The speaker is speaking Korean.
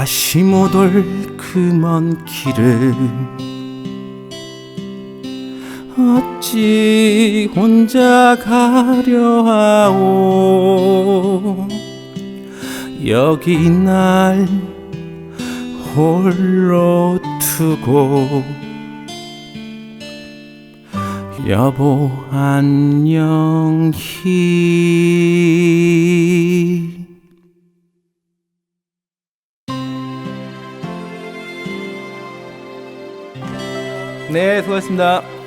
다시 못 올 그 먼 길을 어찌 혼자 가려 하오? 여기 날 홀로 두고 여보 안녕히 네 수고했습니다